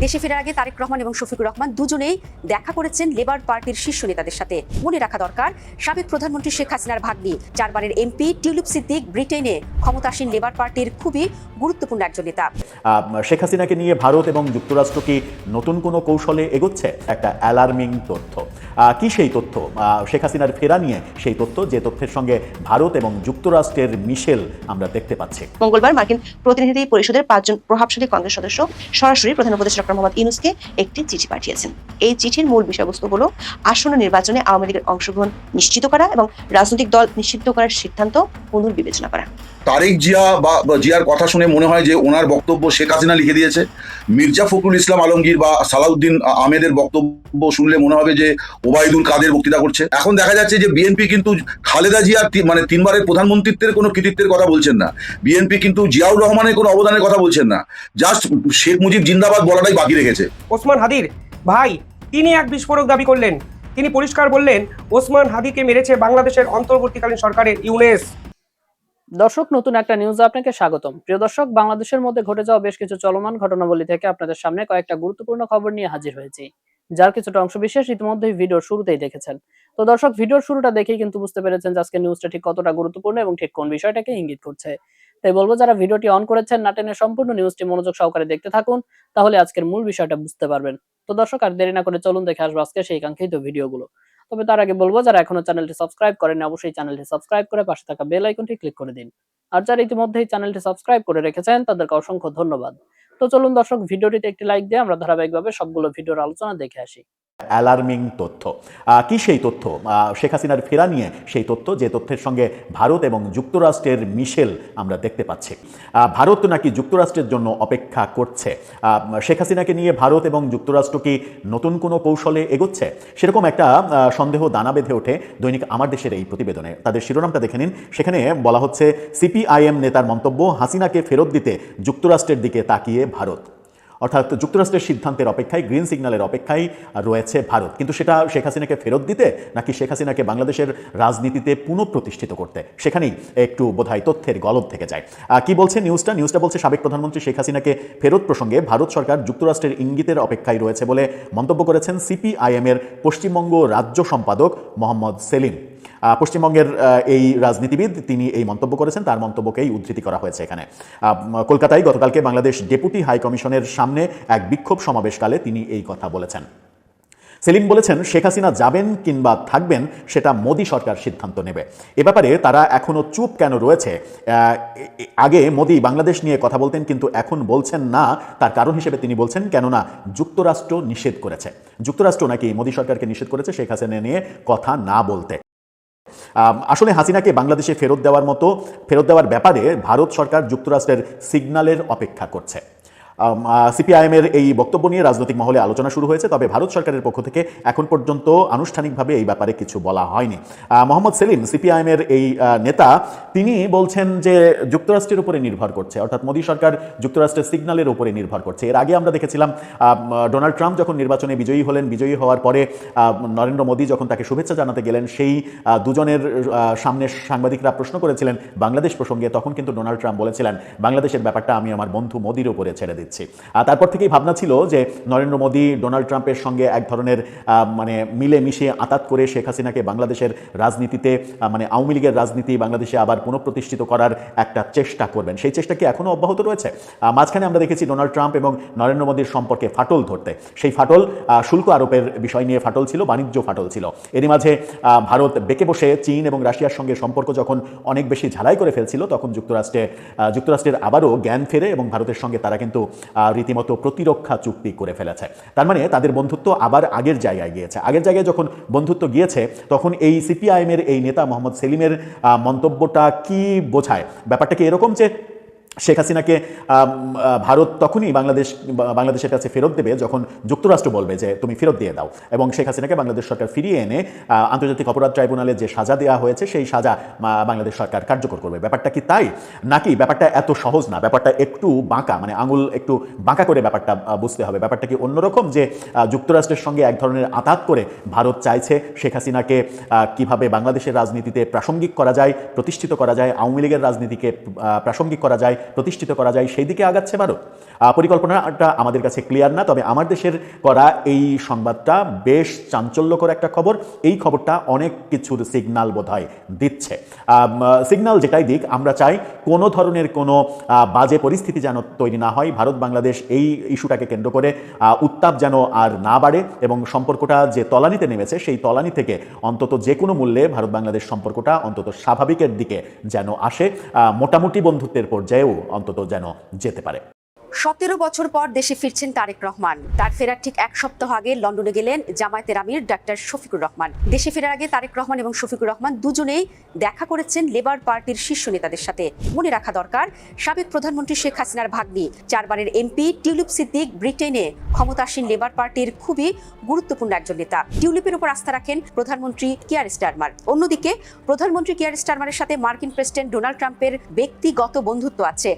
দেশে ফেরার আগে তারেক রহমান এবং শফিকুর রহমান দুজনেই দেখা করেছেন লেবার পার্টির শীর্ষ নেতাদের সাথে। মনে রাখা দরকার সাবেক প্রধানমন্ত্রী শেখ হাসিনার ভাগ্নি চারবারের এমপি টিউলিপ সিদ্দিক ব্রিটেনে ক্ষমতাসীন লেবার পার্টির খুবই গুরুত্বপূর্ণ একজন নেতা। আহ, শেখ হাসিনাকে নিয়ে ভারত এবং যুক্তরাষ্ট্র কি নতুন কোনো কৌশলে এগোচ্ছে? একটা অ্যালার্মিং তথ্য। আহ, কি সেই তথ্য? আহ, শেখ হাসিনার ফেরা নিয়ে সেই তথ্য যে তথ্যের সঙ্গে ভারত এবং যুক্তরাষ্ট্রের মিশেল আমরা দেখতে পাচ্ছি। মঙ্গলবার মার্কিন প্রতিনিধি পরিষদের পাঁচজন প্রভাবশালী কংগ্রেস সদস্য সরাসরি প্রধান উপদেষ্টা ডক্টর মোহাম্মদ ইউনুসকে একটি চিঠি পাঠিয়েছেন। এই চিঠির মূল বিষয়বস্তু হলো আসন্ন নির্বাচনে আওয়ামী লীগের অংশগ্রহণ নিশ্চিত করা এবং রাজনৈতিক দল নিষিদ্ধ করার সিদ্ধান্ত পুনর্বিবেচনা করা। তারেক জিয়া বা জিয়ার কথা শুনে মনে হয় যে ওনার বক্তব্য শেখ হাসিনা লিখে দিয়েছে। মির্জা ফখরুল ইসলাম আলমগীর বা সালাউদ্দিন আহমেদের বক্তব্য শুনলে মনে হবে যে ওবায়দুল কাদের বক্তৃতা করছে। এখন দেখা যাচ্ছে যে বিএনপি কিন্তু খালেদা জিয়ার মানে তিনবারের প্রধানমন্ত্রিত্বের কোনো কৃতিত্বের কথা বলছেন না। বিএনপি কিন্তু জিয়াউর রহমানের কোনো অবদানের কথা বলছেন না। জাস্ট শেখ মুজিব জিন্দাবাদ বলাটাই বাকি রেখেছে। ওসমান হাদির, ভাই, তিনি এক বিস্ফোরক দাবি করলেন। তিনি পরিষ্কার বললেন, ওসমান হাদিকে মেরেছে বাংলাদেশের অন্তর্বর্তীকালীন সরকারের ইউনেস। দর্শক, নতুন একটা নিউজে আপনাকে স্বাগতম। প্রিয় দর্শক, বাংলাদেশের মধ্যে ঘটে যাওয়া বেশ কিছু চলমান ঘটনাবলী থেকে আপনাদের সামনে কয়েকটা গুরুত্বপূর্ণ খবর নিয়ে হাজির হয়েছি, যার কিছুটা অংশ বিশেষ ইতিমধ্যেই ভিডিওর শুরুতেই দেখেছেন। তো দর্শক, ভিডিওর শুরুটা দেখেই কিন্তু বুঝতে পেরেছেন যে আজকে নিউজটা ঠিক কতটা গুরুত্বপূর্ণ এবং ঠিক কোন বিষয়টাকে ইঙ্গিত করছে। তাই বলব, যারা ভিডিওটি অন করেছেন, না টেনে সম্পূর্ণ নিউজটি মনোযোগ সহকারে দেখতে থাকুন, তাহলে আজকের মূল বিষয়টা বুঝতে পারবেন। তো দর্শক, আর দেরি না করে চলুন, দেখে আসব আজকে সেই কাঙ্ক্ষিত ভিডিওগুলো। তবে তার আগে বলব, যারা এখনও চ্যানেলটি সাবস্ক্রাইব করেন অবশ্যই চ্যানেলটি সাবস্ক্রাইব করে পাশে থাকা বেল আইকনটি ক্লিক করে দিন। আর যারা ইতিমধ্যেই চ্যানেলটি সাবস্ক্রাইব করে রেখেছেন, তাদেরকে অসংখ্য ধন্যবাদ। তো চলুন দর্শক, ভিডিওটিতে একটি লাইক দিয়ে আমরা ধারাবাহিকভাবে সবগুলো ভিডিওর আলোচনা দেখে আসি। অ্যালার্মিং তথ্য। কি সেই তথ্য? শেখ হাসিনার ফেরা নিয়ে সেই তথ্য যে তথ্যের সঙ্গে ভারত এবং যুক্তরাষ্ট্রের মিশেল আমরা দেখতে পাচ্ছি। ভারত নাকি যুক্তরাষ্ট্রের জন্য অপেক্ষা করছে? শেখ হাসিনাকে নিয়ে ভারত এবং যুক্তরাষ্ট্র কি নতুন কোনো কৌশলে এগোচ্ছে? সেরকম একটা সন্দেহ দানা বেঁধে ওঠে দৈনিক আমার দেশের এই প্রতিবেদনে। তাদের শিরোনামটা দেখে নিন। সেখানে বলা হচ্ছে, সিপিআইএম নেতার মন্তব্য, হাসিনাকে ফেরত দিতে যুক্তরাষ্ট্রের দিকে তাকিয়ে ভারত। অর্থাৎ যুক্তরাষ্ট্রের সিদ্ধান্তের অপেক্ষায়, গ্রিন সিগন্যালের অপেক্ষায় রয়েছে ভারত। কিন্তু সেটা শেখ হাসিনাকে ফেরত দিতে নাকি শেখ হাসিনাকে বাংলাদেশের রাজনীতিতে পুনঃপ্রতিষ্ঠিত করতে? সেখানেই একটু বোধহয় তথ্যের গলদ থেকে যায়। কি বলছে নিউজটা? নিউজটা বলছে সাবেক প্রধানমন্ত্রী শেখ হাসিনাকে ফেরত প্রসঙ্গে ভারত সরকার যুক্তরাষ্ট্রের ইঙ্গিতের অপেক্ষায় রয়েছে বলে মন্তব্য করেছেন সিপিআইএমের পশ্চিমবঙ্গ রাজ্য সম্পাদক মোহাম্মদ সেলিম। পশ্চিমবঙ্গের এই রাজনীতিবিদ তিনি এই মন্তব্য করেছেন, তার মন্তব্যকেই উদ্ধৃতি করা হয়েছে এখানে। কলকাতায় গতকালকে বাংলাদেশ ডেপুটি হাই কমিশনের সামনে এক বিক্ষোভ সমাবেশকালে তিনি এই কথা বলেছেন। সেলিম বলেছেন, শেখ হাসিনা যাবেন কিংবা থাকবেন, সেটা মোদী সরকার সিদ্ধান্ত নেবে। এ ব্যাপারে তারা এখনও চুপ কেন রয়েছে? আগে মোদী বাংলাদেশ নিয়ে কথা বলতেন, কিন্তু এখন বলছেন না, তার কারণ হিসেবে তিনি বলছেন, কেননা যুক্তরাষ্ট্র নিষেধ করেছে। যুক্তরাষ্ট্র নাকি মোদী সরকারকে নিষেধ করেছে শেখ হাসিনা নিয়ে কথা না বলতে। আসলে হাসিনাকে বাংলাদেশে ফেরত দেওয়ার মতো, ফেরত দেওয়ার ব্যাপারে ভারত সরকার যুক্তরাষ্ট্রের সিগনালের অপেক্ষা করছে। সিপিআইএমের এই বক্তব্য নিয়ে রাজনৈতিক মহলে আলোচনা শুরু হয়েছে, তবে ভারত সরকারের পক্ষ থেকে এখন পর্যন্ত আনুষ্ঠানিকভাবে এই ব্যাপারে কিছু বলা হয়নি। মোহাম্মদ সেলিম, সিপিআইএমের এই নেতা তিনি বলছেন যে যুক্তরাষ্ট্রের উপরে নির্ভর করছে, অর্থাৎ মোদী সরকার যুক্তরাষ্ট্রের সিগন্যালের উপরে নির্ভর করছে। এর আগে আমরা দেখেছিলাম ডোনাল্ড ট্রাম্প যখন নির্বাচনে বিজয়ী হলেন, বিজয়ী হওয়ার পরে নরেন্দ্র মোদী যখন তাকে শুভেচ্ছা জানাতে গেলেন, সেই দুজনের সামনে সাংবাদিকরা প্রশ্ন করেছিলেন বাংলাদেশ প্রসঙ্গে, তখন কিন্তু ডোনাল্ড ট্রাম্প বলেছিলেন, বাংলাদেশের ব্যাপারটা আমি আমার বন্ধু মোদির উপরে ছেড়ে দিচ্ছি। তারপর থেকেই ভাবনা ছিল যে নরেন্দ্র মোদী ডোনাল্ড ট্রাম্পের সঙ্গে এক ধরনের মানে মিলে মিশে আতাত করে শেখ হাসিনাকে বাংলাদেশের রাজনীতিতে মানে আওয়ামী লীগের রাজনীতি, বাংলাদেশে আবার পুনঃপ্রতিষ্ঠিত করার একটা চেষ্টা করবেন। সেই চেষ্টা কি এখনও অব্যাহত রয়েছে? মাঝখানে আমরা দেখেছি ডোনাল্ড ট্রাম্প এবং নরেন্দ্র মোদীর সম্পর্কে ফাটল ধরতে। সেই ফাটল শুল্ক আরোপের বিষয় নিয়ে ফাটল ছিল, বাণিজ্য ফাটল ছিল। এরই মাঝে ভারত বেঁকে বসে চীন এবং রাশিয়ার সঙ্গে সম্পর্ক যখন অনেক বেশি ঝালাই করে ফেলছিল, তখন যুক্তরাষ্ট্রে যুক্তরাষ্ট্রের আবারও জ্ঞান ফেরে এবং ভারতের সঙ্গে তারা কিন্তু রীতিমতো প্রতিরক্ষা চুক্তি করে ফেলেছে। তার মানে তাদের বন্ধুত্ব আবার আগের জায়গায় গিয়েছে। আগের জায়গায় যখন বন্ধুত্ব গিয়েছে, তখন এই সিপিআইএমের এই নেতা মোহাম্মদ সেলিমের মন্তব্যটা কি বোঝায়? ব্যাপারটা কি এরকম যে শেখ হাসিনাকে ভারত তখনই বাংলাদেশ বাংলাদেশের কাছে ফেরত দেবে যখন যুক্তরাষ্ট্র বলবে যে তুমি ফেরত দিয়ে দাও। এবং শেখ হাসিনাকে বাংলাদেশ সরকার ফিরিয়ে এনে আন্তর্জাতিক অপরাধ ট্রাইব্যুনালে যে সাজা দেওয়া হয়েছে, সেই সাজা বাংলাদেশ সরকার কার্যকর করবে। ব্যাপারটা কি তাই? নাকি ব্যাপারটা এত সহজ না? ব্যাপারটা একটু বাঁকা মানে আঙুল একটু বাঁকা করে ব্যাপারটা বুঝতে হবে। ব্যাপারটা কি অন্যরকম যে যুক্তরাষ্ট্রের সঙ্গে এক ধরনের আতাত করে ভারত চাইছে শেখ হাসিনাকে কীভাবে বাংলাদেশের রাজনীতিতে প্রাসঙ্গিক করা যায়, প্রতিষ্ঠিত করা যায়, আওয়ামী লীগের রাজনীতিকে প্রাসঙ্গিক করা যায় প্রতিষ্ঠিত করা যায় সেই দিকে আগাচ্ছে ভারত। পরিকল্পনাটা আমাদের কাছে ক্লিয়ার না, তবে আমার দেশের করা এই সংবাদটা বেশ চাঞ্চল্যকর একটা খবর। এই খবরটা অনেক কিছুর সিগনাল বোধ দিচ্ছে। সিগনাল যেটাই দিক, আমরা চাই কোনো ধরনের কোনো বাজে পরিস্থিতি যেন তৈরি না হয়। ভারত, বাংলাদেশ এই ইস্যুটাকে কেন্দ্র করে উত্তাপ যেন আর না বাড়ে এবং সম্পর্কটা যে তলানিতে নেমেছে, সেই তলানি থেকে অন্তত যে কোনো মূল্যে ভারত বাংলাদেশ সম্পর্কটা অন্তত স্বাভাবিকের দিকে যেন আসে। মোটামুটি বন্ধুত্বের পর্যায়েও অন্তত যেন যেতে পারে। সতেরো বছর পর দেশে ফিরছেন তারেক রহমান। তার ফেরার ঠিক এক সপ্তাহ আগে লন্ডনে গেলেন জামায়াতের আমির ডাক্তার শফিকুর রহমান। দেশে ফেরার আগে তারেক রহমান এবং শফিকুর রহমান দুজনেই দেখা করেছেন লেবার পার্টির শীর্ষ নেতাদের সাথে। মনে রাখা দরকার, সাবেক প্রধানমন্ত্রী শেখ হাসিনার ভাগ্নি, চারবারের এমপি টিউলিপ সিদ্দিক ব্রিটেনে ক্ষমতাসীন লেবার পার্টির খুবই গুরুত্বপূর্ণ একজন নেতা। টিউলিপের উপর আস্থা রাখেন প্রধানমন্ত্রী কিয়ার স্টারমার। অন্যদিকে প্রধানমন্ত্রী কিয়ার স্টারমারের সাথে মার্কিন প্রেসিডেন্ট ডোনাল্ড ট্রাম্পের ব্যক্তিগত বন্ধুত্ব আছে।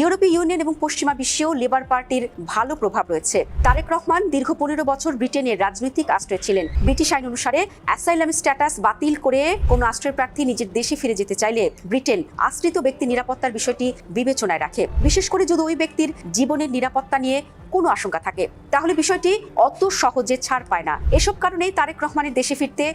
ইউরোপীয় ইউনিয়ন এবং পশ্চিমা বিশ্বেও লেবার পার্টির ভালো প্রভাব রয়েছে। তারেক রহমান দীর্ঘ পনেরো বছর ব্রিটেনের রাজনৈতিক আশ্রয় ছিলেন। ব্রিটিশ আইন অনুসারে অ্যাসাইলাম স্ট্যাটাস বাতিল করে কোনো আশ্রয় প্রার্থী নিজের দেশে ফিরে যেতে চাইলে ব্রিটেন আশ্রিত ব্যক্তি নিরাপত্তার বিষয়টি বিবেচনায় রাখে। বিশেষ করে যদি ওই ব্যক্তির জীবনের নিরাপত্তা নিয়ে কোনো আশঙ্কা থাকে, তাহলে বিষয়টি অত সহজে ছাড় পায় না। এসব কারণেই তারেক রহমানের দেশে ফিরতে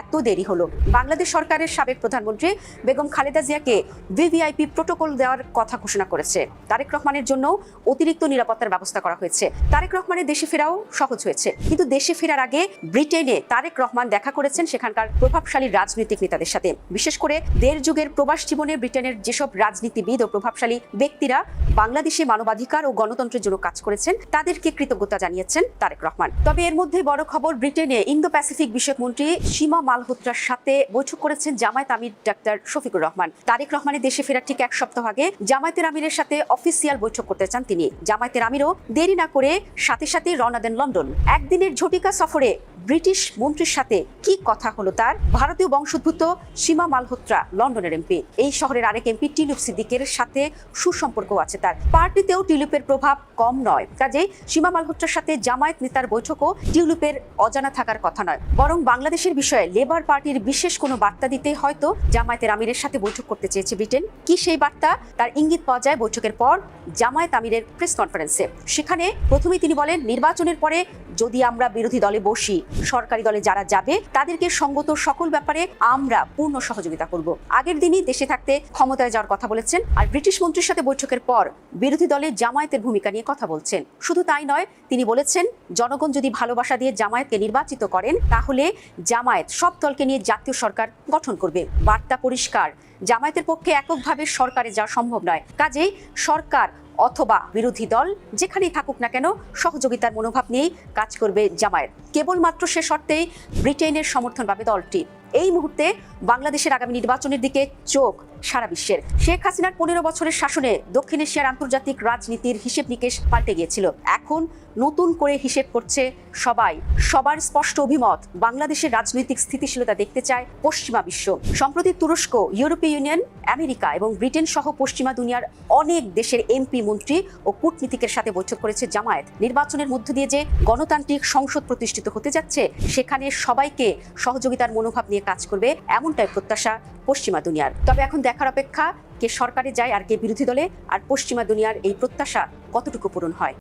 এত দেরি হলো। বাংলাদেশ সরকারের সাবেক প্রধানমন্ত্রী বেগম খালেদা জিয়াকে ভিভিআইপি প্রোটোকল দেওয়ার কথা ঘোষণা করেছে। তারেক রহমানের জন্য অতিরিক্ত নিরাপত্তার ব্যবস্থা করা হয়েছে। তারেক রহমানের দেশে ফেরাও সহজ হয়েছে। কিন্তু দেশে ফেরার আগে ব্রিটেনে তারেক রহমান দেখা করেছেন সেখানকার প্রভাবশালী রাজনৈতিক নেতাদের সাথে। বিশেষ করে দেড় যুগের প্রবাস জীবনে ব্রিটেনের যেসব রাজনীতিবিদ ও প্রভাবশালী ব্যক্তিরা বাংলাদেশে মানবাধিকার ও গণতন্ত্রের জন্য কাজ করেছেন, তাদেরকে কৃতজ্ঞতা জানিয়েছেন তারেক রহমান। তবে এর মধ্যে বড় খবর ব্রিটেনে ইন্দো প্যাসিফিক বিষয়ক মন্ত্রী সীমা মালহোত্রার সাথে বৈঠক করেছেন জামায়াত আমির ডাক্তার শফিকুর রহমান। তারেক রহমানের দেশে ফেরার ঠিক এক সপ্তাহ আগে জামায়াতের আমিরের সাথে অফিসিয়াল বৈঠক করতে চান তিনি। জামায়াতের আমিরও দেরি না করে সাথে সাথে রওনা দেন লন্ডন। একদিনের ঝটিকা সফরে ব্রিটিশ মন্ত্রীর সাথে কি কথা হলো তার? ভারতীয় বংশোদ্ভূত সীমা মালহোত্রা, লন্ডনের এমপি। এই শহরের আরেক এমপি টিলুপ সিদ্দিকের সাথে সুসম্পর্ক আছে তার। পার্টিতেও টিলুপের প্রভাব কম নয়। কাজেই সীমা মালহোত্রার সাথে জামায়াত নেতার বৈঠকও টিউলিপের অজানা থাকার কথা নয়। বরং বাংলাদেশের বিষয়ে লেবার পার্টির বিশেষ কোনো বার্তা দিতে হয়তো জামায়াতের আমিরের সাথে বৈঠক করতে চেয়েছে ব্রিটেন। কি সেই বার্তা? তার ইঙ্গিত পাওয়া যায় বৈঠকের পর জামায়াত আমিরের প্রেস কনফারেন্সে। সেখানে প্রথমেই তিনি বলেন, নির্বাচনের পরে যদি আমরা বিরোধী দলে বসি সরকারি দলে যারা যাবে, তাদেরকে সঙ্গত সকল ব্যাপারে আমরা পূর্ণ সহযোগিতা করব। আগের দিনই দেশে থাকতে ক্ষমতায় যাওয়ার কথা বলেছেন আর ব্রিটিশ মন্ত্রীর সাথে বৈঠকের পর বিরোধী দলে জামায়াতের ভূমিকা নিয়ে কথা বলছেন। শুধু তাই নয়, তিনি বলেছেন, জনগণ যদি ভালোবাসা দিয়ে জামায়াতকে নির্বাচিত করেন, তাহলে জামায়াত সব দলকে নিয়ে জাতীয় সরকার গঠন করবে। বার্তা পরিষ্কার, জামায়াতের পক্ষে এককভাবে সরকারে যাওয়া সম্ভব নয়। কাজেই সরকার অথবা বিরোধী দল যেখানেই থাকুক না কেন সহযোগিতার মনোভাব নিয়েই কাজ করবে জামায়াত। কেবলমাত্র সে শর্তেই ব্রিটেনের সমর্থন পাবে দলটি। এই মুহূর্তে বাংলাদেশের আগামী নির্বাচনের দিকে চোখ সারা বিশ্বের। শেখ হাসিনার পনেরো বছরের শাসনে দক্ষিণ এশিয়ার আন্তর্জাতিক রাজনীতির হিসেব নিকেশ পাল্টে গিয়েছিল। এখন নতুন করে হিসেব করছে সবাই। সবার স্পষ্ট অভিমত, বাংলাদেশের রাজনৈতিক স্থিতিশীলতা দেখতে চায় পশ্চিমা বিশ্ব। সম্প্রতি তুরস্ক, ইউরোপীয় ইউনিয়ন, আমেরিকা এবং ব্রিটেন সহ পশ্চিমা দুনিয়ার অনেক দেশের এমপি, মন্ত্রী ও কূটনীতিকের সাথে বৈঠক করেছে জামায়াত। নির্বাচনের মধ্য দিয়ে যে গণতান্ত্রিক সংসদ প্রতিষ্ঠিত হতে যাচ্ছে, সেখানে সবাইকে সহযোগিতার মনোভাব নিয়ে কাজ করবে এমনটাই প্রত্যাশা পশ্চিমা দুনিয়ার। তবে এখন দেখার অপেক্ষা কে সরকারে যায় আর কে বিরোধী দলে আর পশ্চিমা দুনিয়ার এই প্রত্যাশা কতটুকু পূরণ হয়?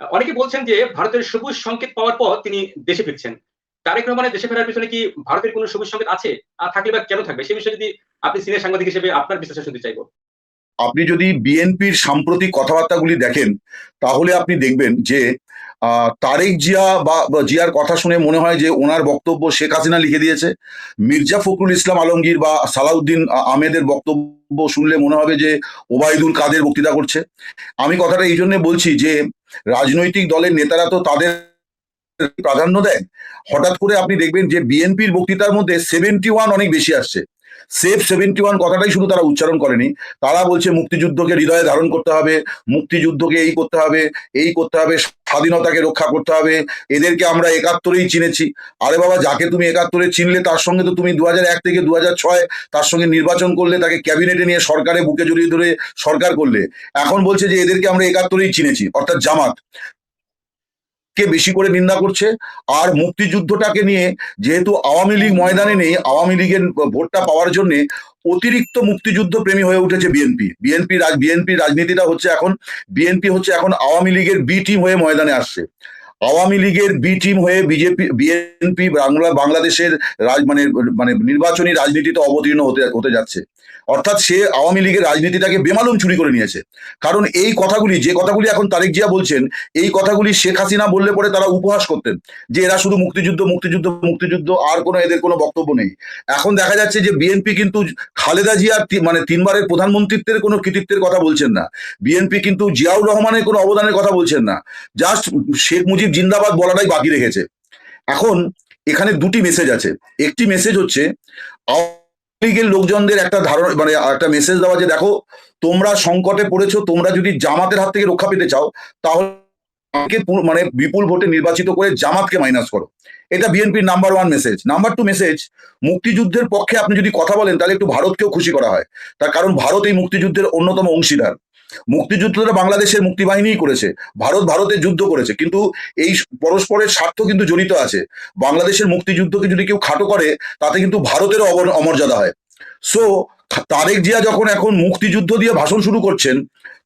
অনেকে বলছেন যে ভারতের সবুজ সংকেত পাওয়ার পর তিনি দেশে ফিরছেন। তারেক রহমানের দেশে ফেরার পিছনে কি ভারতের কোনো সবুজ সংকেত আছে? আর থাকলে বা কেন থাকবে? সে বিষয়ে যদি আপনি সিনিয়র সাংবাদিক হিসেবে আপনার বিশ্লেষণ শুনতে চাইব। আপনি যদি বিএনপির সাম্প্রতিক কথাবার্তাগুলি দেখেন তাহলে আপনি দেখবেন যে তারেক জিয়া বা জিয়ার কথা শুনে মনে হয় যে ওনার বক্তব্য শেখ হাসিনা লিখে দিয়েছে। মির্জা ফখরুল ইসলাম আলমগীর বা সালাউদ্দিন আহমেদের বক্তব্য শুনলে মনে হবে যে ওবায়দুল কাদের বক্তৃতা করছে। আমি কথাটা এই জন্য বলছি যে রাজনৈতিক দলের নেতারা তো তাদের প্রাধান্য দেয়। হঠাৎ করে আপনি দেখবেন যে বিএনপির বক্তৃতার মধ্যে সেভেন্টি ওয়ান অনেক বেশি আসছে। সেফ সেভেন্টি ওয়ান কথাটাই শুধু তারা উচ্চারণ করেনি। তারা বলছে মুক্তিযুদ্ধকে হৃদয়ে ধারণ করতে হবে, মুক্তিযুদ্ধকে এই করতে হবে, এই করতে হবে, স্বাধীনতাকে রক্ষা করতে হবে। এদেরকে আমরা একাত্তরেই চিনেছি। আরে বাবা, যাকে তুমি একাত্তরে চিনলে তার সঙ্গে তো তুমি দু এক থেকে দু ছয় তার সঙ্গে নির্বাচন করলে, তাকে ক্যাবিনেটে নিয়ে সরকারে বুকে জড়িয়ে ধরে সরকার করলে। এখন বলছে যে এদেরকে আমরা একাত্তরেই চিনেছি, অর্থাৎ জামাত। কে বেশি করে নিন্দা করছে? আর মুক্তিযুদ্ধটাকে নিয়ে যেহেতু আওয়ামী লীগ ময়দানে নেই, আওয়ামী লীগের ভোটটা পাওয়ার জন্য অতিরিক্ত মুক্তিযুদ্ধ প্রেমী হয়ে উঠেছে বিএনপি। বিএনপি বিএনপি রাজনীতিটা হচ্ছে এখন, বিএনপি হচ্ছে এখন আওয়ামী লীগের বি টিম হয়ে ময়দানে আসছে। আওয়ামী লীগের বি টিম হয়ে বিজেপি বিএনপি বাংলা, বাংলাদেশের রাজ মানে মানে নির্বাচনী রাজনীতিতে অবতীর্ণ হতে হতে যাচ্ছে। অর্থাৎ সে আওয়ামী লীগের রাজনীতিটাকে বেমালুম চুরি করে নিয়েছে। কারণ এই কথাগুলি, যে কথাগুলি এখন তারেক জিয়া বলছেন, এই কথাগুলি শেখ হাসিনা বললে পরে তারা উপহাস করতেন, যে এরা শুধু মুক্তিযুদ্ধ মুক্তিযুদ্ধ মুক্তিযুদ্ধ, আর কোনো এদের কোনো বক্তব্য নেই। এখন দেখা যাচ্ছে যে বিএনপি কিন্তু খালেদা জিয়ার মানে তিনবারের প্রধানমন্ত্রীত্বের কোনো কৃতিত্বের কথা বলছেন না। বিএনপি কিন্তু জিয়াউর রহমানের কোনো অবদানের কথা বলছেন না। জাস্ট শেখ মুজিব জিন্দাবাদ বলাটাই বাকি রেখেছে। এখন এখানে দুটি মেসেজ আছে। একটি মেসেজ হচ্ছে, আওয়ামী লীগের লোকজনদের একটা ধারণা মানে একটা মেসেজ দেওয়া যে দেখো, তোমরা সংকটে পড়েছো, তোমরা যদি জামাতের হাত থেকে রক্ষা পেতে চাও, তাহলে মানে বিপুল ভোটে নির্বাচিত করে জামাতকে মাইনাস করো। এটা বিএনপির number one message number two message মুক্তিযুদ্ধের পক্ষে আপনি যদি কথা বলেন, তাহলে একটু ভারতকেও খুশি করা হয়। তার কারণ ভারত এই মুক্তিযুদ্ধের অন্যতম অংশীদার। মুক্তিযুদ্ধটা বাংলাদেশের মুক্তিবাহিনীই করেছে, ভারত ভারতের যুদ্ধ করেছে, কিন্তু এই পরস্পরের স্বার্থ কিন্তু জড়িত আছে। বাংলাদেশের মুক্তিযুদ্ধকে যদি কেউ খাটো করে, তাতে কিন্তু ভারতের অমর্যাদা হয়। সো তারেক জিয়া যখন এখন মুক্তিযুদ্ধ দিয়ে ভাষণ শুরু করছেন,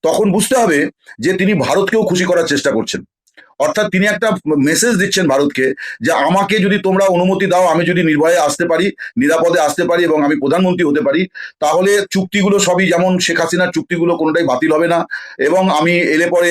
তখন বুঝতে হবে যে তিনি ভারতকেও খুশি করার চেষ্টা করছেন। অর্থাৎ তিনি একটা মেসেজ দিচ্ছেন ভারতকে যে আমাকে যদি তোমরা অনুমতি দাও, আমি যদি নির্ভয়ে আসতে পারি, নিরাপদে আসতে পারি এবং আমি প্রধানমন্ত্রী হতে পারি, তাহলে চুক্তিগুলো সবই যেমন শেখ হাসিনার চুক্তিগুলো কোনোটাই বাতিল হবে না এবং আমি এলে পরে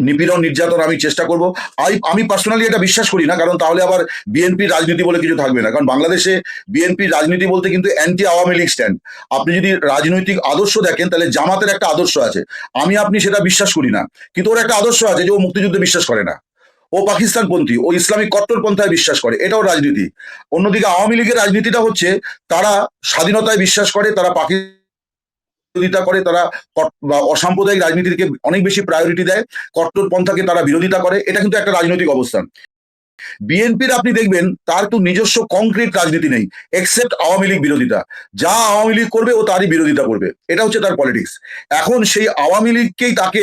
নিপীড়ন, নির্যাতন আমি চেষ্টা করব। আমি আমি পার্সোনালি এটা বিশ্বাস করি না, কারণ তাহলে আবার বিএনপি রাজনীতি বলে কিছু থাকবে না। কারণ বাংলাদেশে বিএনপি রাজনীতি বলতে কিন্তু অ্যান্টি আওয়ামী লীগ স্ট্যান্ড আপনি যদি রাজনৈতিক আদর্শ দেখেন, তাহলে জামাতের একটা আদর্শ আছে। আমি, আপনি সেটা বিশ্বাস করি না। কিন্তু ওর একটা আদর্শ আছে যে ও মুক্তিযুদ্ধে বিশ্বাস করে না। ও পাকিস্তানপন্থী, ও ইসলামিক কট্টরপন্থায় বিশ্বাস করে। এটাও রাজনীতি। অন্যদিকে আওয়ামী লীগের রাজনীতিটা হচ্ছে, তারা স্বাধীনতায় বিশ্বাস করে, তারা পাকিস্তান বিরোধিতা করে, তারা অসাম্প্রদায়িক রাজনীতিকে অনেক বেশি প্রায়োরিটি দেয়। কট্টরপন্থাকে তারা বিরোধিতা করে। এটা কিন্তু একটা রাজনৈতিক অবস্থান। বিএনপির আপনি দেখবেন, তার তো নিজস্ব কংক্রিট রাজনীতি নেই এক্সেপ্ট আওয়ামী লীগ বিরোধিতা। যা আওয়ামী লীগ করবে, ও তারই বিরোধিতা করবে। এটা হচ্ছে তার পলিটিক্স এখন সেই আওয়ামী লীগকেই তাকে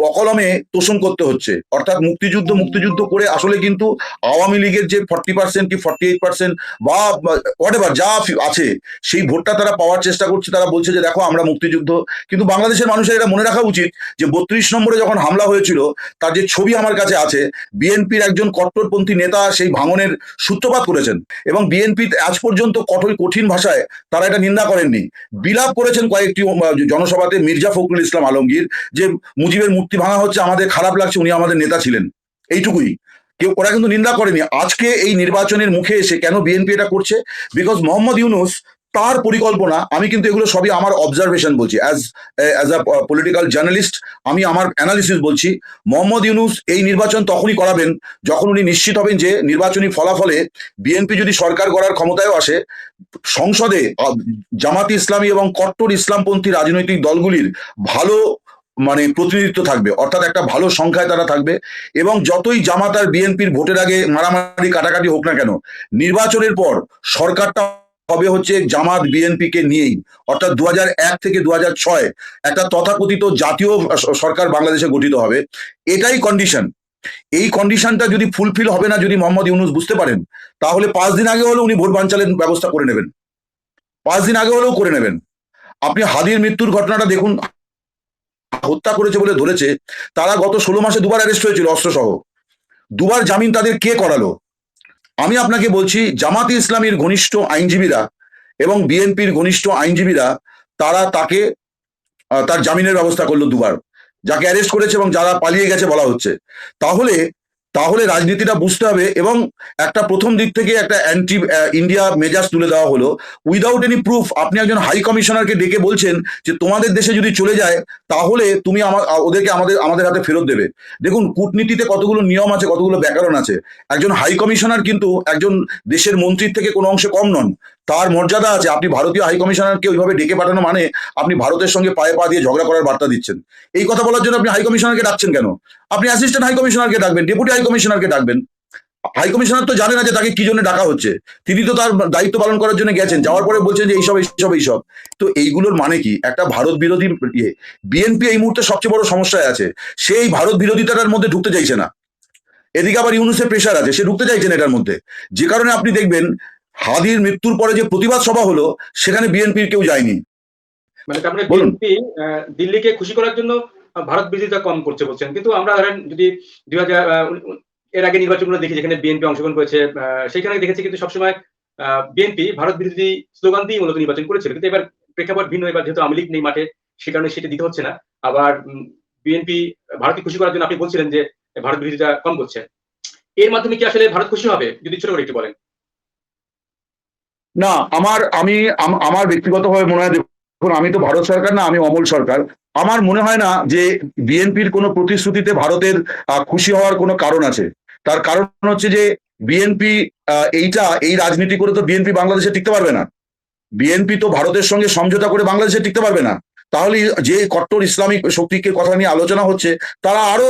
বকলমে তোষণ করতে হচ্ছে। অর্থাৎ মুক্তিযুদ্ধ মুক্তিযুদ্ধ করে আসলে কিন্তু আওয়ামী লীগের যে ফর্টি পার্সেন্ট কি ফর্টি এইট পার্সেন্ট বা হোয়াট এভার যা আছে, সেই ভোটটা তারা পাওয়ার চেষ্টা করছে, তারা বলছে যে, দেখো, আমরা মুক্তিযুদ্ধ কিন্তু বাংলাদেশের মানুষের এটা মনে রাখা উচিত যে, বত্রিশ নম্বরে যখন হামলা হয়েছিল, তার যে ছবি আমার কাছে আছে বিএনপির একজন কট্টরপন্থী নেতা সেই ভাঙনের সূত্রপাত করেছেন। এবং বিএনপি আজ পর্যন্ত কঠোর, কঠিন ভাষায় তারা এটা নিন্দা করেননি। বিলাপ করেছেন কয়েকটি জনসভাতে মির্জা ফখরুল ইসলাম আলমগীর যে মুজিবের মূর্তি ভাঙা হচ্ছে, আমাদের খারাপ লাগছে, উনি আমাদের নেতা ছিলেন। এইটুকুই। কেউ, ওরা কিন্তু নিন্দা করেনি। আজকে এই নির্বাচনের মুখে এসে কেন বিএনপি এটা করছে? বিকজ মোহাম্মদ ইউনুস তার পরিকল্পনা, আমি কিন্তু এগুলো সবই আমার অবজারভেশন বলছি। As as a political journalist আমি আমার অ্যানালিসিস বলছি। মোহাম্মদ ইউনুস এই নির্বাচন তখনই করাবেন যখন উনি নিশ্চিত হবেন যে নির্বাচনী ফলাফলে বিএনপি যদি সরকার গড়ার ক্ষমতায়ও আসে, সংসদে জামাতি ইসলামী এবং কট্টর ইসলামপন্থী রাজনৈতিক দলগুলির ভালো মানে প্রতিনিধিত্ব থাকবে, অর্থাৎ একটা ভালো সংখ্যায় তারা থাকবে এবং যতই জামাত আর বিএনপির ভোটের আগে মারামারি, কাটাকাটি হোক না কেন, নির্বাচনের পর সরকারটা হবে হচ্ছে জামাত বিএনপি কে নিয়েই। অর্থাৎ দু থেকে দু ছয় একটা তথাকথিত জাতীয় সরকার বাংলাদেশে গঠিত হবে। এটাই কন্ডিশন এই কন্ডিশনটা যদি ফুলফিল হবে না, যদি মোহাম্মদ ইউনুস বুঝতে পারেন, তাহলে পাঁচ দিন আগে হলেও উনি ভোট বাঞ্চালের ব্যবস্থা করে নেবেন। পাঁচ দিন আগে হলেও করে নেবেন। আপনি হাদির মৃত্যুর ঘটনাটা দেখুন, হত্যা করেছে বলে ধরেছে, তারা গত ষোলো মাসে দুবার অ্যারেস্ট হয়েছিল অস্ত্রসহ। দুবার জামিন তাদের কে করালো? আমি আপনাকে বলছি, জামাতে ইসলামীর ঘনিষ্ঠ আইনজীবীরা এবং বিএনপির ঘনিষ্ঠ আইনজীবীরা, তারা তাকে তার জামিনের ব্যবস্থা করল দুবার, যাকে অ্যারেস্ট করেছে এবং যারা পালিয়ে গেছে বলা হচ্ছে। তাহলে তাহলে রাজনীতিটা বুঝতে হবে এবং একটা প্রথম দিক থেকে একটা অ্যান্টি ইন্ডিয়া মেজাজ তুলে দেওয়া হলো। উইদাউট এনি প্রুফ আপনি একজন হাই কমিশনারকে ডেকে বলছেন যে তোমাদের দেশে যদি চলে যায়, তাহলে তুমি আমার ওদেরকে আমাদের আমাদের হাতে ফেরত দেবে। দেখুন, কূটনীতিতে কতগুলো নিয়ম আছে, কতগুলো ব্যাকরণ আছে। একজন হাই কমিশনার কিন্তু একজন দেশের মন্ত্রীর থেকে কোনো অংশে কম নন। তার মর্যাদা আছে। আপনি ভারতীয় হাই কমিশনারকে ওইভাবে ডেকে পাঠানো মানে আপনি ভারতের সঙ্গে পায়ে পা দিয়ে ঝগড়া করার বার্তা দিচ্ছেন। এই কথা বলার জন্য আপনি হাই কমিশনারকে ডাকছেন কেন? আপনি অ্যাসিস্ট্যান্ট হাই কমিশনারকে ডাকবেন ডেপুটি হাই কমিশনারকে ডাকবেন। হাই কমিশনার তো জানে না যে তাকে কি জন্য ডাকা হচ্ছে। তিনি তো তার দায়িত্ব পালন করার জন্য গেছেন, যাওয়ার পরে বলছেন যে এইসব এইসব এইসব। তো এইগুলোর মানে কি? একটা ভারত বিরোধী ইয়ে বিএনপি এই মুহূর্তে সবচেয়ে বড় সমস্যায় আছে। সেই ভারত বিরোধিতাটার মধ্যে ঢুকতে চাইছে না। এদিকে আবার ইউনুসের প্রেশার আছে, সে ঢুকতে চাইছেন এটার মধ্যে। যে কারণে আপনি দেখবেন হাদির মৃত্যুর পরে যে প্রতিবাদ সভা হলো সেখানে বিএনপির কেউ যায়নি। মানে তার বলুন। বিএনপি দিল্লিকে খুশি করার জন্য ভারত বিরোধিতা কম করছে বলছেন। কিন্তু আমরা ধরেন যদি দুই হাজার এর আগে নির্বাচনগুলো দেখি যেখানে বিএনপি অংশগ্রহণ করেছে সেখানে দেখেছি কিন্তু সবসময় বিএনপি ভারত বিরোধী স্লোগান দিয়ে মূলত নির্বাচন করেছিল। কিন্তু এবার প্রেক্ষাপট ভিন্ন এবার যেহেতু আওয়ামী লীগ নেই মাঠে সে কারণে সেটা দিতে হচ্ছে না। আবার বিএনপি ভারতকে খুশি করার জন্য আপনি বলছিলেন যে ভারত বিরোধিতা কম করছে। এর মাধ্যমে কি আসলে ভারত খুশি হবে? যদি ছোট করে একটু বলেন। না, আমার, আমি, আম- আমার ব্যক্তিগতভাবে মনে হয়, দেখুন, আমি তো ভারত সরকার না, আমি অমল সরকার। আমার মনে হয় না যে বিএনপির কোনো প্রতিশ্রুতিতে ভারতের খুশি হওয়ার কোনো কারণ আছে। তার কারণ হচ্ছে যে বিএনপি এইটা, এই রাজনীতি করে তো বিএনপি বাংলাদেশে টিকতে পারবে না। বিএনপি তো ভারতের সঙ্গে সমঝোতা করে বাংলাদেশে টিকতে পারবে না। তাহলে যে কট্টর ইসলামিক শক্তিকে কথা নিয়ে আলোচনা হচ্ছে, তারা আরও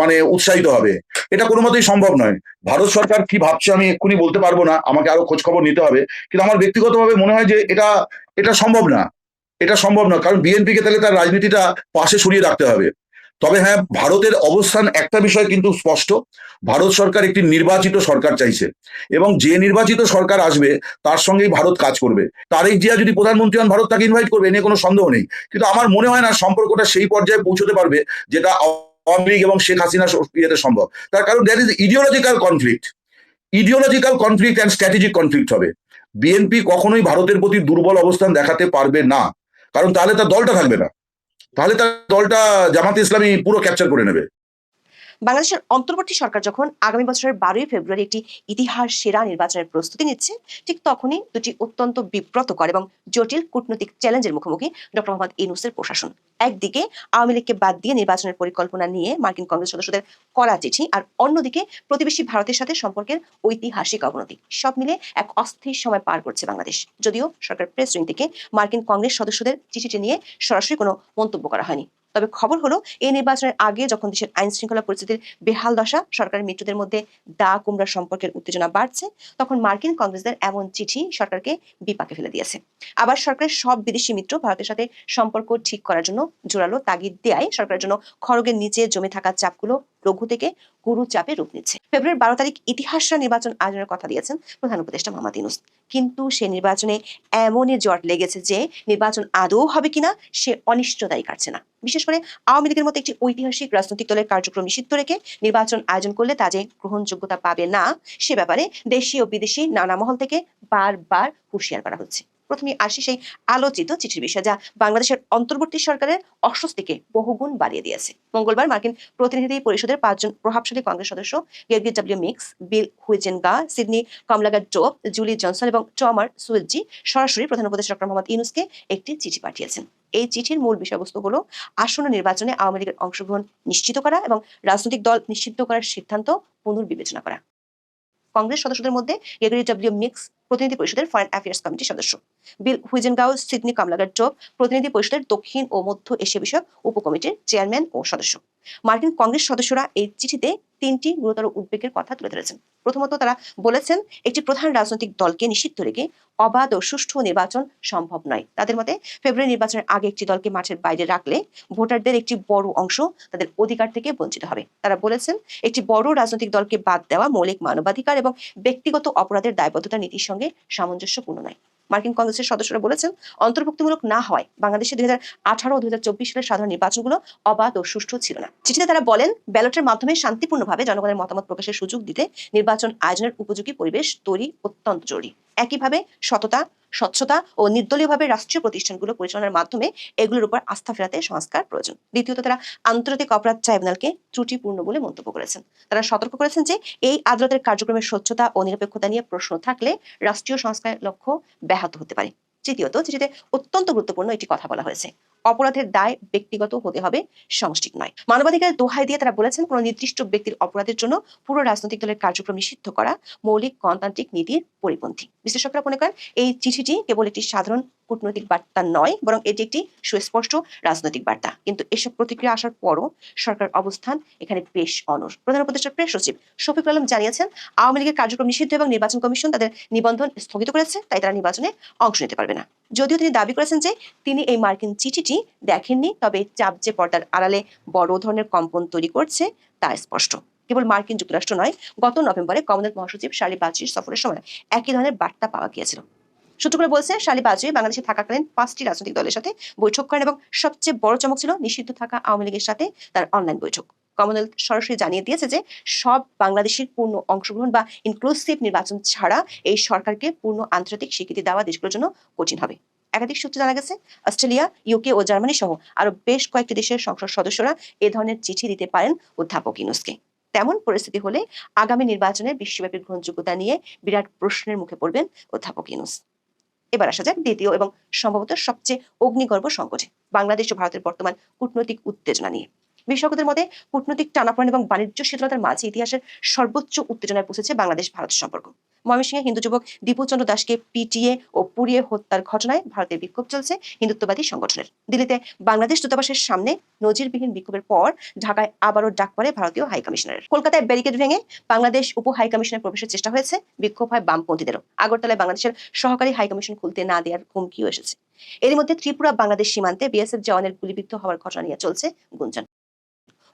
মানে উৎসাহিত হবে। এটা কোনো মতেই সম্ভব নয়। ভারত সরকার কি ভাবছে আমি এক্ষুনি বলতে পারব না, আমাকে আরও খোঁজ খবর নিতে হবে। কিন্তু আমার ব্যক্তিগতভাবে মনে হয় যে এটা এটা সম্ভব না। এটা সম্ভব না। কারণ বিএনপিকে তাহলে তার রাজনীতিটা পাশে সরিয়ে রাখতে হবে। তবে হ্যাঁ ভারতের অবস্থান একটা বিষয় কিন্তু স্পষ্ট। ভারত সরকার একটি নির্বাচিত সরকার চাইছে এবং যে নির্বাচিত সরকার আসবে, তার সঙ্গেই ভারত কাজ করবে। তারেক জিয়া যদি প্রধানমন্ত্রী হন, ভারত তাকে ইনভাইট করবে, এ নিয়ে কোনো সন্দেহ নেই। কিন্তু আমার মনে হয় না সম্পর্কটা সেই পর্যায়ে পৌঁছতে পারবে যেটা আওয়ামী লীগ এবং শেখ হাসিনা ইয়েতে সম্ভব। তার কারণ that is ideological conflict ideological conflict and strategic conflict হবে। বিএনপি কখনোই ভারতের প্রতি দুর্বল অবস্থান দেখাতে পারবে না। কারণ তাহলে তার দলটা থাকবে না। তাহলে তার দলটা জামাতে ইসলামী পুরো ক্যাপচার করে নেবে। বাংলাদেশের অন্তর্বর্তী সরকার যখন আগামী বছরের বারোই ফেব্রুয়ারি একটি ইতিহাস সেরা নির্বাচনের প্রস্তুতি নিচ্ছে, ঠিক তখনই দুটি অত্যন্ত বিব্রতকর এবং জটিল কূটনৈতিক চ্যালেঞ্জের মুখোমুখি ডক্টর মোহাম্মদ ইউনুসের প্রশাসন। একদিকে আওয়ামী লীগকে বাদ দিয়ে নির্বাচনের পরিকল্পনা নিয়ে মার্কিন কংগ্রেস সদস্যদের করা চিঠি আর অন্যদিকে প্রতিবেশী ভারতের সাথে সম্পর্কের ঐতিহাসিক অবনতি। সব মিলে এক অস্থির সময় পার করছে বাংলাদেশ। যদিও সরকার প্রেস উইং থেকে মার্কিন কংগ্রেস সদস্যদের চিঠিটি নিয়ে সরাসরি কোনো মন্তব্য করা হয়নি। তবে খবর হলো, এই নির্বাচনের আগে যখন দেশের আইন শৃঙ্খলা পরিস্থিতির বেহাল দশা, সরকারের মিত্রদের মধ্যে দা কুমড়া সম্পর্কের উত্তেজনা বাড়ছে, তখন মার্কিন কংগ্রেসদের এমন চিঠি সরকারকে বিপাকে ফেলে দিয়েছে। আবার সরকারের সব বিদেশি মিত্র ভারতের সাথে সম্পর্ক ঠিক করার জন্য জোরালো তাগিদ দেয় সরকারের জন্য খড়গের নিচে জমে থাকা চাপগুলো লঘু থেকে গুরু চাপে রূপ নিচ্ছে। ফেব্রুয়ারি বারো তারিখ ইতিহাসরা নির্বাচন আয়োজনের কথা দিয়েছেন প্রধান উপদেষ্টা মোহাম্মদ ইউনুস। কিন্তু সে নির্বাচনে এমনই জট লেগেছে যে নির্বাচন আদৌ হবে কিনা সে অনিশ্চয়তাই কাটছে না। বিশেষ করে আওয়ামী লীগের মতো একটি ঐতিহাসিক রাজনৈতিক দলের কার্যক্রম নিষিদ্ধ রেখে নির্বাচন আয়োজন করলে তা যে গ্রহণযোগ্যতা পাবে না, সে ব্যাপারে দেশি ও বিদেশি নানা মহল থেকে বারবার হুঁশিয়ার করা হচ্ছে। প্রথমে আসি সেই আলোচিত চিঠির বিষয় যা বাংলাদেশের অন্তর্বর্তী সরকারের অস্বস্তিকে বহুগুণ বাড়িয়ে দিয়েছে। মঙ্গলবার মার্কিন প্রতিনিধি পরিষদের পাঁচজন প্রভাবশালী কংগ্রেস সদস্য Gregory W Meeks, Bill Huizenga, Sydney Kamlager Dove Julie Johnson এবং টমার সুয়েজি সরাসরি প্রধান উপদেষ্টা ডক্টর মোহাম্মদ ইউনুসকে একটি চিঠি পাঠিয়েছেন। এই চিঠির মূল বিষয়বস্তু হলো আসন্ন নির্বাচনে আওয়ামী লীগের অংশগ্রহণ নিশ্চিত করা এবং রাজনৈতিক দল নিষিদ্ধ করার সিদ্ধান্ত পুনর্বিবেচনা করা। কংগ্রেস সদস্যদের মধ্যে গেগরি ডাব্লিউ মিক্স প্রতিনিধি পরিষদের ফরেন অ্যাফেয়ার্স কমিটির সদস্য। বিল হুইজেনগাও সিডনি কামলাগার টোপ প্রতিনিধি পরিষদের দক্ষিণ ও মধ্য এশিয়া বিষয়ক উপকমিটির চেয়ারম্যান ও সদস্য। মার্কিন কংগ্রেস সদস্যরা এই চিঠিতে তিনটি গুরুতর উদ্বেগের কথা তুলে ধরেছেন। প্রথমত তারা বলেছেন, একটি প্রধান রাজনৈতিক দলকে নিষিদ্ধ রেখে অবাধ ও সুষ্ঠু নির্বাচন সম্ভব নয়। তাদের মতে, ফেব্রুয়ারি নির্বাচনের আগে একটি দলকে মাঠের বাইরে রাখলে ভোটারদের একটি বড় অংশ তাদের অধিকার থেকে বঞ্চিত হবে। তারা বলেছেন, একটি বড় রাজনৈতিক দলকে বাদ দেওয়া মৌলিক মানবাধিকার এবং ব্যক্তিগত অপরাধের দায়বদ্ধতা নীতির সঙ্গে সামঞ্জস্যপূর্ণ নয়। মার্কিন কংগ্রেসের সদস্যরা বলেছেন, অন্তর্ভুক্তিমূলক না হয় বাংলাদেশে দুই হাজার আঠারো দুই হাজার চব্বিশ সালের সাধারণ নির্বাচনগুলো অবাধ ও সুষ্ঠু ছিল না। চিঠিতে তারা বলেন, ব্যালটের মাধ্যমে শান্তিপূর্ণভাবে জনগণের মতামত প্রকাশের সুযোগ দিতে নির্বাচন আয়োজনের উপযোগী পরিবেশ তৈরি অত্যন্ত জরুরি। একইভাবে সততা স্বচ্ছতা ও নির্দলীয়ভাবে রাষ্ট্রীয় প্রতিষ্ঠানগুলো পরিচালনার মাধ্যমে এগুলোর উপর আস্থা ফেরাতে সংস্কার প্রয়োজন। দ্বিতীয়ত, তারা আন্তর্জাতিক অপরাধ ট্রাইব্যুনালকে ত্রুটিপূর্ণ বলে মন্তব্য করেছেন। তারা সতর্ক করেছেন যে, এই আদালতের কার্যক্রমের স্বচ্ছতা ও নিরপেক্ষতা নিয়ে প্রশ্ন থাকলে রাষ্ট্রীয় সংস্কারের লক্ষ্য ব্যাহত হতে পারে। তৃতীয়ত, চিঠিতে অত্যন্ত গুরুত্বপূর্ণ একটি কথা বলা হয়েছে। অপরাধের দায় ব্যক্তিগত হতে হবে, সমষ্টিক নয়। মানবাধিকার দোহাই দিয়ে তারা বলেছেন, কোনো নির্দিষ্ট ব্যক্তির অপরাধের জন্য পুরো রাজনৈতিক দলের কার্যক্রম নিষিদ্ধ করা মৌলিক, গণতান্ত্রিক নীতির পরিপন্থী। বিশ্লেষকরা মনে করেন, এই চিঠিটি কেবল একটি সাধারণ কূটনৈতিক বার্তা নয়, বরং এটি একটি সুস্পষ্ট রাজনৈতিক বার্তা। কিন্তু এসব প্রতিক্রিয়া আসার পরও সরকার অবস্থান এখানে বেশ অনর প্রধান উপদেষ্টা প্রেস সচিব শফিকুল আলম জানিয়েছেন, আওয়ামী লীগের কার্যক্রম নিষিদ্ধ এবং নির্বাচন কমিশন তাদের নিবন্ধন স্থগিত করেছে, তাই তারা নির্বাচনে অংশ নিতে পারবে না। যদিও তিনি দাবি করেছেন যে তিনি এই মার্কিন চিঠিটি দেখেননি, তবে চাপ যে পর্দার আড়ালে বড় ধরনের কম্পন তৈরি করছে তা স্পষ্ট। কেবল মার্কিন যুক্তরাষ্ট্র নয়, গত নভেম্বরে কমনওয়েলথ মহাসচিব শার্লি বাচির সফরের সময় একই ধরনের বার্তা পাওয়া গিয়েছিল। সূত্রগুলো বলছে শালি বাজু বাংলাদেশে থাকাকালীন পাঁচটি রাজনৈতিক দলের সাথে বৈঠক করেন এবং সবচেয়ে বড় চমক ছিল নিষিদ্ধ থাকা আওয়ামী লীগের সাথে তার অনলাইন বৈঠক। কমনওয়েলথ সরাসরি জানিয়ে দিয়েছে যে সব বাংলাদেশের পূর্ণ অংশগ্রহণ বা ইনক্লুসিভ নির্বাচন ছাড়া এই সরকারকে পূর্ণ আন্তর্জাতিক স্বীকৃতি দেওয়া দেশগুলোর জন্য কঠিন হবে। একাধিক সূত্রে জানা গেছে, অস্ট্রেলিয়া ইউকে ও জার্মানি সহ আরও বেশ কয়েকটি দেশের সংসদ সদস্যরা এ ধরনের চিঠি দিতে পারেন অধ্যাপক ইনুসকে তেমন পরিস্থিতি হলে আগামী নির্বাচনে বিশ্বব্যাপী গ্রহণযোগ্যতা নিয়ে বিরাট প্রশ্নের মুখে পড়বেন অধ্যাপক ইনুস এবার আসা যাক দ্বিতীয় এবং সম্ভবত সবচেয়ে অগ্নিগর্ভ সংকটে, বাংলাদেশ ও ভারতের বর্তমান কূটনৈতিক উত্তেজনা নিয়ে। বিশেষজ্ঞদের মতে কূটনৈতিক টানাপোড়েন এবং বাণিজ্য শীতলতার মাঝে ইতিহাসের সর্বোচ্চ উত্তেজনায় পৌঁছেছে বাংলাদেশ ভারত সম্পর্ক। ময়মনসিংহে হিন্দু যুবক দীপুচন্দ্র দাসকে পিটিএ ও পুড়িয়ে হত্যার ঘটনায় ভারতের বিক্ষোভ চলছে হিন্দুত্ববাদী সংগঠনের। দিল্লিতে বাংলাদেশ দূতাবাসের সামনে নজিরবিহীন বিক্ষোভের পর ঢাকায় আবারও ডাক পড়ে ভারতীয় হাই কমিশনারের। কলকাতায় ব্যারিকেড ভেঙে বাংলাদেশ উপ হাই কমিশনের প্রবেশের চেষ্টা হয়েছে, বিক্ষোভ হয় বামপন্থীদেরও। আগরতলায় বাংলাদেশের সহকারী হাই কমিশন খুলতে না দেওয়ার হুমকিও এসেছে। এরই মধ্যে ত্রিপুরা বাংলাদেশ সীমান্তে বিএসএফ জওয়ানের গুলিবিদ্ধ হওয়ার ঘটনা নিয়ে চলছে গুঞ্জন।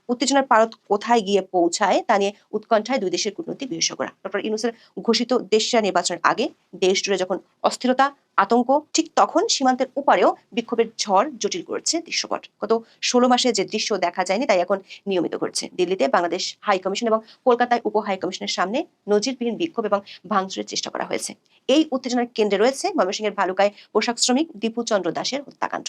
উত্তেজনার পারদ কোথায় গিয়ে পৌঁছায়, তা নিয়ে উৎকণ্ঠায় দুই দেশের কূটনৈতিক বিশেষজ্ঞরা। ডক্টর ইউনুসের ঘোষিত দেশীয় নির্বাচনের আগে দেশ জুড়ে যখন অস্থিরতা, আতঙ্ক, ঠিক তখন সীমান্তের উপারেও বিক্ষোভের ঝড় জটিল করেছে দৃশ্যপট। গত ষোলো মাসে যে দৃশ্য দেখা যায়নি, তাই এখন নিয়মিত ঘটছে। দিল্লিতে বাংলাদেশ হাই কমিশন এবং কলকাতায় উপ হাই কমিশনের সামনে নজিরবিহীন বিক্ষোভ এবং ভাঙচুরের চেষ্টা করা হয়েছে। এই উত্তেজনার কেন্দ্রে রয়েছে ময়মনসিংহের ভালুকায় পোশাক শ্রমিক দীপু চন্দ্র দাসের হত্যাকাণ্ড।